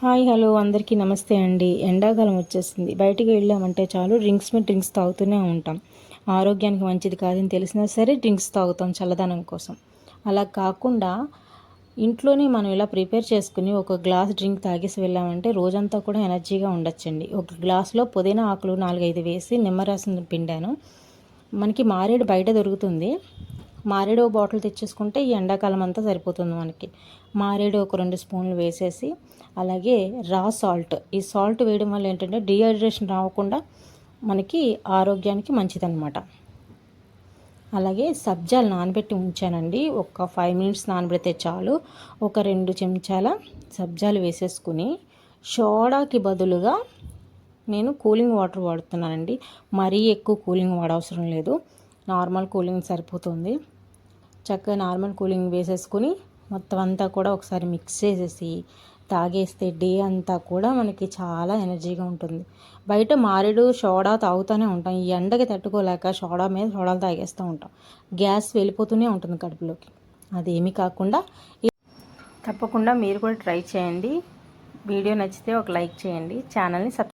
Hi hello అందరికీ నమస్తే అండి. ఎండాకాలం వచ్చేసింది. బయటికి వెళ్ళామంటే చాలు డ్రింక్స్ మీద డ్రింక్స్ తాగుతూనే ఉంటాం. ఆరోగ్యానికి మంచిది కాదని తెలిసినా సరే డ్రింక్స్ తాగుతాం చల్లదనం కోసం. అలా కాకుండా ఇంట్లోనే మనం ఇలా ప్రిపేర్ చేసుకుని ఒక గ్లాస్ డ్రింక్ తాగేసి వెళ్ళామంటే రోజంతా కూడా ఎనర్జీగా ఉండొచ్చండి. ఒక గ్లాస్లో పుదీనా ఆకులు నాలుగైదు వేసి నిమ్మరసం పిండాను. మనకి మారేడు బయట దొరుకుతుంది. మారేడు బాటిల్ తెచ్చేసుకుంటే ఈ ఎండాకాలం అంతా సరిపోతుంది మనకి. మారేడు ఒక రెండు స్పూన్లు వేసేసి అలాగే రా సాల్ట్. ఈ సాల్ట్ వేయడం వల్ల ఏంటంటే డిహైడ్రేషన్ రాకుండా మనకి ఆరోగ్యానికి మంచిదన్నమాట. అలాగే సబ్జాలు నానబెట్టి ఉంచానండి. ఒక ఫైవ్ మినిట్స్ నానబెడితే చాలు. ఒక రెండు చెంచాల సబ్జాలు వేసేసుకుని సోడాకి బదులుగా నేను కూలింగ్ వాటర్ వాడుతున్నానండి. మరీ ఎక్కువ కూలింగ్ వాడవసరం లేదు. నార్మల్ కూలింగ్ సరిపోతుంది. చక్కగా నార్మల్ కూలింగ్ వేసేసుకుని మొత్తం అంతా కూడా ఒకసారి మిక్స్ చేసేసి తాగేస్తే డే అంతా కూడా మనకి చాలా ఎనర్జీగా ఉంటుంది. బయట మారేడు సోడా తాగుతూనే ఉంటాం. ఈ ఎండకి తట్టుకోలేక సోడా మీద సోడాలు తాగేస్తూ ఉంటాం. గ్యాస్ వెళ్ళిపోతూనే ఉంటుంది కడుపులోకి. అదేమీ కాకుండా తప్పకుండా మీరు కూడా ట్రై చేయండి. వీడియో నచ్చితే ఒక లైక్ చేయండి. ఛానల్ని సబ్